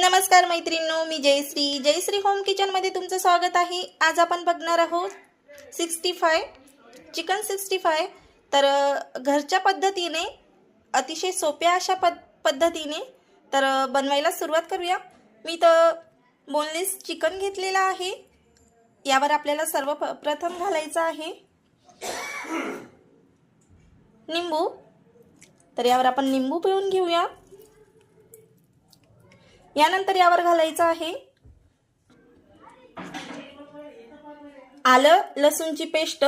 नमस्कार मैत्रिणींनो मी जयश्री. जयश्री होम किचनमध्ये तुमचं स्वागत आहे. आज आपण बघणार आहोत sixty five chicken sixty five. तर घरच्या पद्धतीने अतिशय सोप्या अशा पद पद्धतीने तर बनवायला सुरुवात करूया. मी तर बोनलेस चिकन घेतलेलं आहे. यावर आपल्याला सर्व प- प्रथम घालायचं आहे. निंबू. तर यावर आपण निंबू पिळून घेऊया. यानंतर यावर घालायचं आहे. आलं लसूणची पेस्ट.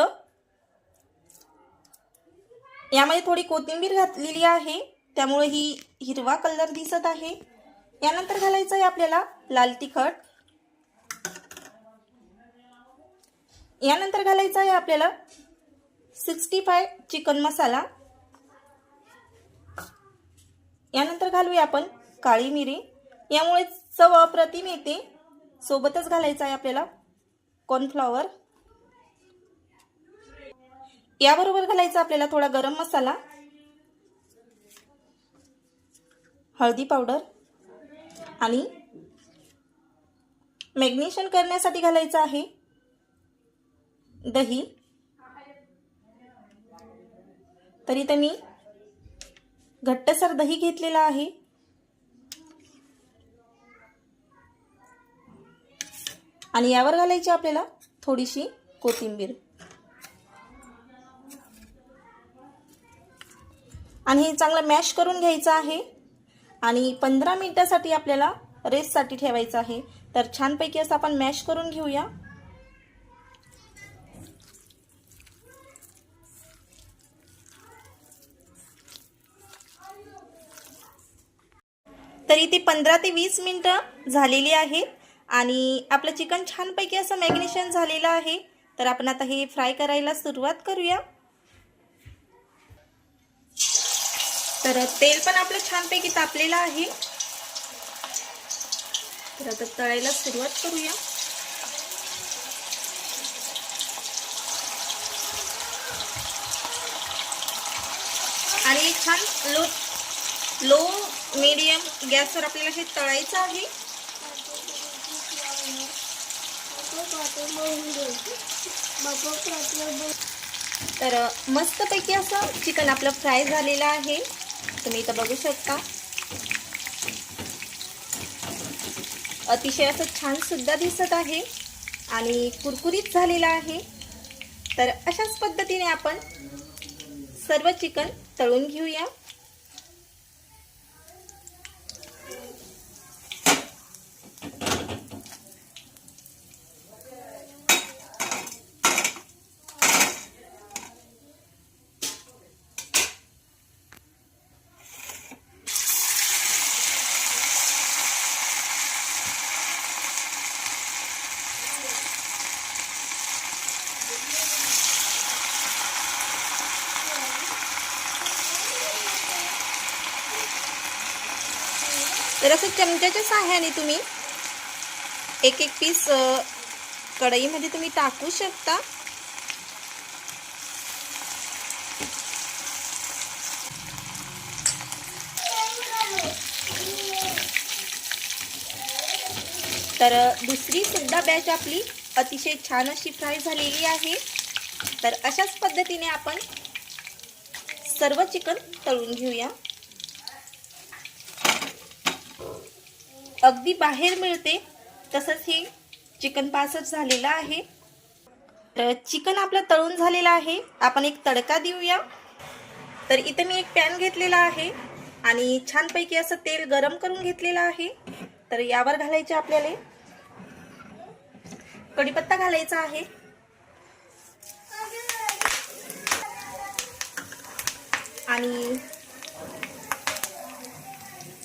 यामध्ये थोडी कोथिंबीर घातलेली आहे. त्यामुळे ही हिरवा कलर दिसत आहे. यानंतर घालायचं आहे आपल्याला लाल तिखट. यानंतर घालायचं आहे आपल्याला सिक्स्टी फाय चिकन मसाला. यानंतर घालूया आपण काळी मिरी. यामुळे चव अप्रतिम येते. सोबतच घालायचं आहे आपल्याला कॉर्नफ्लॉवर याबरोबर घालायचा आपल्याला थोडा गरम मसाला हळदी पावडर आणि मॅग्नेशन करण्यासाठी घालायचं आहे दही. तरी तर मी घट्टसर दही घेतलेला आहे. आणि यावर घालायची आपल्याला थोडीशी कोथिंबीर. आणि हे चांगलं मॅश करून घ्यायचं आहे. आणि पंधरा मिनिटासाठी आपल्याला रेससाठी ठेवायचं आहे. तर छानपैकी असं आपण मॅश करून घेऊया. तर इथे पंधरा ते वीस मिनटं झालेली आहेत. आणि आपलं चिकन छानपैकी असं मॅग्नेशन झालेलं आहे. तर आपण आता हे फ्राय करायला सुरुवात करूया. तर तेल पण आपलं छानपैकी तापलेलं आहे. तर आता तळायला सुरुवात करूया. आणि छान लो लो मीडियम गॅसवर आपल्याला हे तळायचं आहे. तर मस्तपैकी असं चिकन आपलं फ्राय झालेलं आहे. तुम्ही इथं बघू शकता. अतिशय असं छान सुद्धा दिसत आहे आणि कुरकुरीत झालेलं आहे. तर अशाच पद्धतीने आपण सर्व चिकन तळून घेऊया. तर असं चमच्याच्या साह्याने तुम्ही एक एक पीस कढईमध्ये तुम्ही टाकू शकता. तर दुसरी सुद्धा बॅच आपली अतिशय छान अशी फ्राय झालेली आहे. तर अशाच पद्धतीने आपण सर्व चिकन तळून घेऊया. अगदी बाहेर मिळते. तसंच हे चिकन पासच झालेलं आहे. तर चिकन आपलं तळून झालेलं आहे. आपण एक तडका देऊया. तर इथं मी एक पॅन घेतलेला आहे. आणि छानपैकी असं तेल गरम करून घेतलेलं आहे. तर यावर घालायचे आपल्याला. कढीपत्ता घालायचा आहे. आणि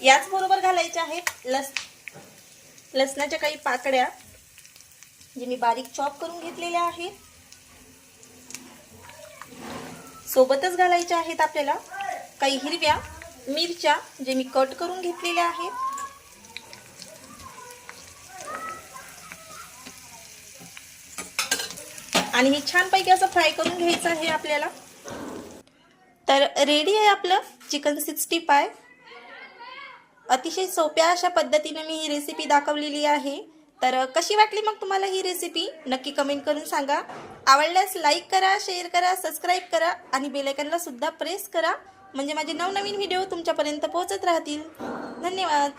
याचबरोबर घालायचे आहेत लस लसणाच्या काही पाकड्या जे मी बारीक चॉप करून घेतलेल्या आहेत. सोबतच घालायच्या आहेत आपल्याला काही हिरव्या मिरच्या जे मी कट करून घेतलेल्या आहेत. आणि हे छानपैकी असं फ्राय करून घ्यायचं आहे आपल्याला. तर रेडी आहे आपलं चिकन सिक्स्टी फाय अतिशय सोप्या अशा पद्धतीने मी ही रेसिपी दाखवलेली आहे. तर कशी वाटली मग तुम्हाला ही रेसिपी नक्की कमेंट करून सांगा. आवडल्यास लाईक करा शेअर करा सबस्क्राईब करा आणि बेलायकनला सुद्धा प्रेस करा. म्हणजे माझे नवनवीन व्हिडिओ तुमच्यापर्यंत पोहोचत राहतील. धन्यवाद.